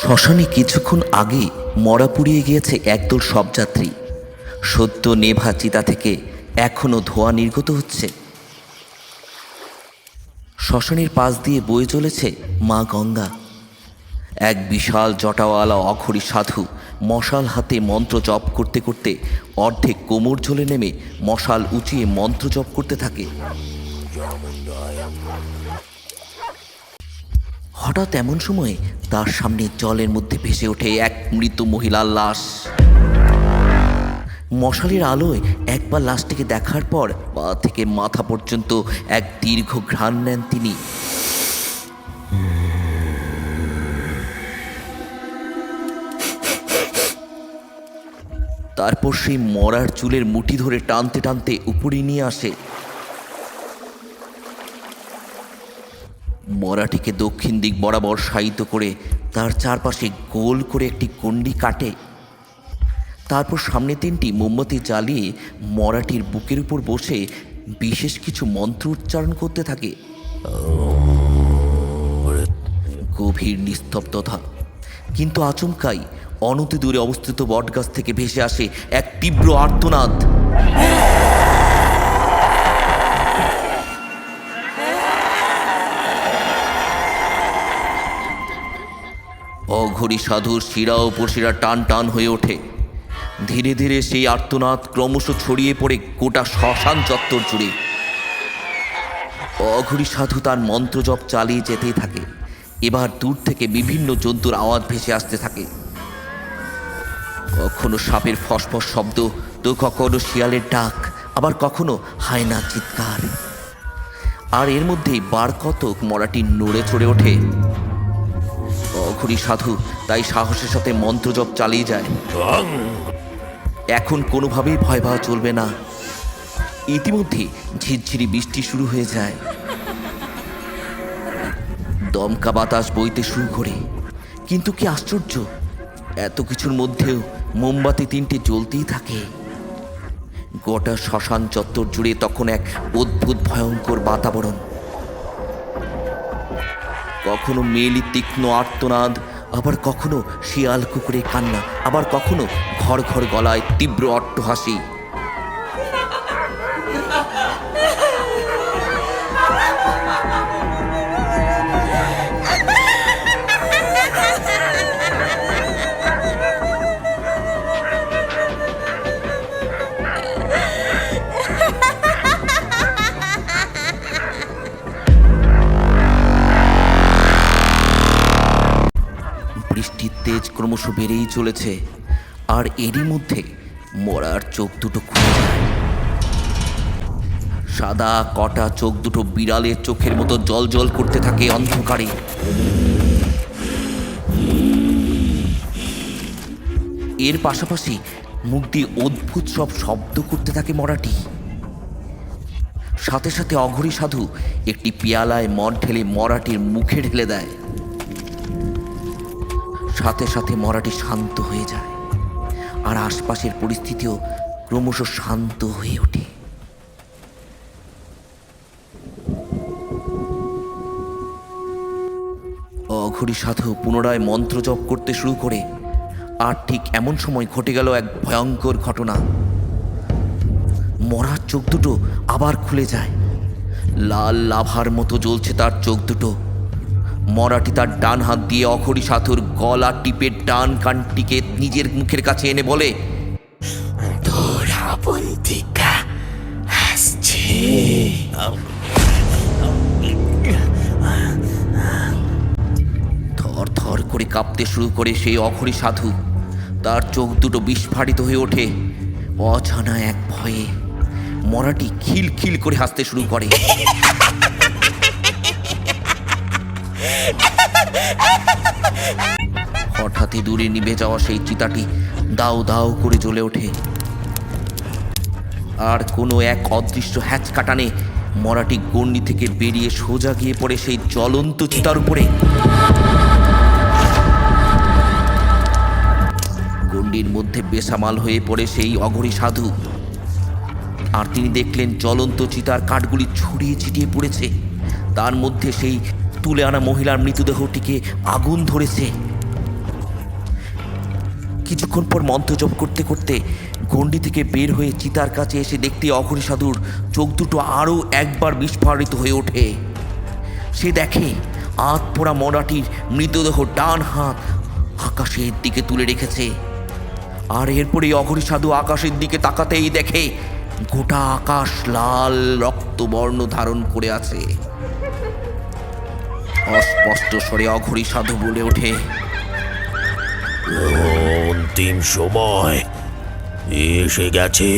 শ্মশানে কিছুক্ষণ আগে মরা পুড়িয়ে গিয়েছে একদল শবযাত্রী সদ্য নেভা চিতা থেকে এখনও ধোঁয়া নির্গত হচ্ছে। শ্মশানের পাশ দিয়ে বয়ে চলেছে মা গঙ্গা। এক বিশাল জটাওয়ালা অখরি সাধু মশাল হাতে মন্ত্র জপ করতে করতে অর্ধেক কোমর ঝোলে নেমে মশাল উঁচিয়ে মন্ত্র জপ করতে থাকে। হঠাৎ এমন সময়ে তার সামনে জলের মধ্যে ভেসে ওঠে এক মৃত মহিলার লাশ। মশালের আলোয় একবার লাশটিকে দেখার পর পা থেকে মাথা পর্যন্ত এক দীর্ঘ ঘ্রাণ নেন তিনি। তারপর সেই মরার চুলের মুঠি ধরে টানতে টানতে উপরে নিয়ে আসে। মরাটিকে দক্ষিণ দিক বরাবর শায়িত করে তার চারপাশে গোল করে একটি কন্ডি কাটে। তারপর সামনে তিনটি মোমবাতি জ্বালিয়ে মরাটির বুকের উপর বসে বিশেষ কিছু মন্ত্র উচ্চারণ করতে থাকে। গভীর নিস্তব্ধতা। কিন্তু আচমকাই অনতি দূরে অবস্থিত বটগাছ থেকে ভেসে আসে এক তীব্র আর্তনাদ। অঘড়ি সাধুর শিরা ও পশিরা টান টান হয়ে ওঠে। ধীরে ধীরে সেই আর্তনাদ ক্রমশ ছড়িয়ে পড়ে গোটা শ্মশান চত্বর জুড়ে। অঘড়ি সাধু তার মন্ত্রজপ চালিয়ে যেতেই থাকে। এবার দূর থেকে বিভিন্ন জন্তুর আওয়াজ ভেসে আসতে থাকে। কখনো সাপের ফসফস শব্দ, তো কখনো শিয়ালের ডাক, আবার কখনো হায়না চিৎকার। আর এর মধ্যেই বার কতক মরাটি নড়ে চড়ে ওঠে। অঘরি সাধু তাই সাহসের সাথে মন্ত্রজপ চালিয়ে যায়। এখন কোনোভাবেই ভয় পাওয়া চলবে না। ইতিমধ্যে ঝিরঝিরি বৃষ্টি শুরু হয়ে যায়। দমকা বাতাস বইতে শুরু করে। কিন্তু কি আশ্চর্য এত কিছুর মধ্যেও মোমবাতি তিনটে জ্বলতেই থাকে। গোটা শ্মশান চত্বর জুড়ে তখন এক অদ্ভুত ভয়ঙ্কর বাতাবরণ। কখনো মেলি তীক্ষ্ণ আর্তনাদ, আবার কখনো শিয়াল কুকুরে কান্না, আবার কখনো ঘর ঘর গলায় তীব্র অট্টহাসি। তেজ ক্রমশ বেড়েই চলেছে, আর এরই মধ্যে মরার চোখ দুটো খুলে যায়। সাদা কটা চোখ দুটো বিড়ালের চোখের মতো জল জল করতে থাকে অন্ধকারে। এর পাশাপাশি মুখ দিয়ে অদ্ভুত সব শব্দ করতে থাকে মরাটি। সাথে সাথে অঘরী সাধু একটি পেয়ালায় মদ ঢেলে মরাটির মুখে ঢেলে দেয়। সাথে সাথে মরাটি শান্ত হয়ে যায়। আর আশপাশের পরিস্থিতিও ক্রমশ শান্ত হয়ে ওঠে। অঘড়ি সাধু পুনরায় মন্ত্র জপ করতে শুরু করে, আর ঠিক এমন সময় ঘটে গেল এক ভয়ঙ্কর ঘটনা। মরার চোখ দুটো আবার খুলে যায়। লাল লাভার মতো জ্বলছে তার চোখ দুটো। মরাটি তার ডান হাত দিয়ে অখরি সাথুর গলা টিপে ডান কানটিকে নিজের মুখের কাছে এনে বলে থর থর করে কাঁপতে শুরু করে সেই অখরি সাধু। তার চোখ দুটো বিস্ফারিত হয়ে ওঠে। অজানা এক ভয়ে মরাটি খিল খিল করে হাসতে শুরু করে। হঠাৎই দূরে নিভে যাওয়া সেই চিতাটি দাও দাও করে জ্বলে ওঠে। আর কোনো এক অদৃশ্য হ্যাচ কাটানে মরাটি গন্ডি থেকে বেরিয়ে সোজা গিয়ে পড়ে সেই জ্বলন্ত চিতার উপরে। গণ্ডির মধ্যে বেসামাল হয়ে পড়ে সেই অঘরী সাধু। আর তিনি দেখলেন জ্বলন্ত চিতার কাঠগুলি ছড়িয়ে ছিটিয়ে পড়েছে। তার মধ্যে সেই তুলে আনা মহিলার মৃতদেহটিকে আগুন ধরেছে। কিছুক্ষণ পর মন্ত্র জপ করতে করতে গণ্ডি থেকে বের হয়ে চিতার কাছে এসে দেখতে অঘরী সাধুর চোখ দুটো আরও একবার বিস্ফারিত হয়ে ওঠে। সে দেখে আত পোড়া মরাটির মৃতদেহ ডান হাত আকাশের দিকে তুলে রেখেছে। আর এরপরে অঘরী সাধু আকাশের দিকে তাকাতেই দেখে গোটা আকাশ লাল রক্তবর্ণ ধারণ করে আছে। অস্পষ্ট স্বরে অঘরি সাধু বলে ওঠে অন্তিম সময় এসে গেছে।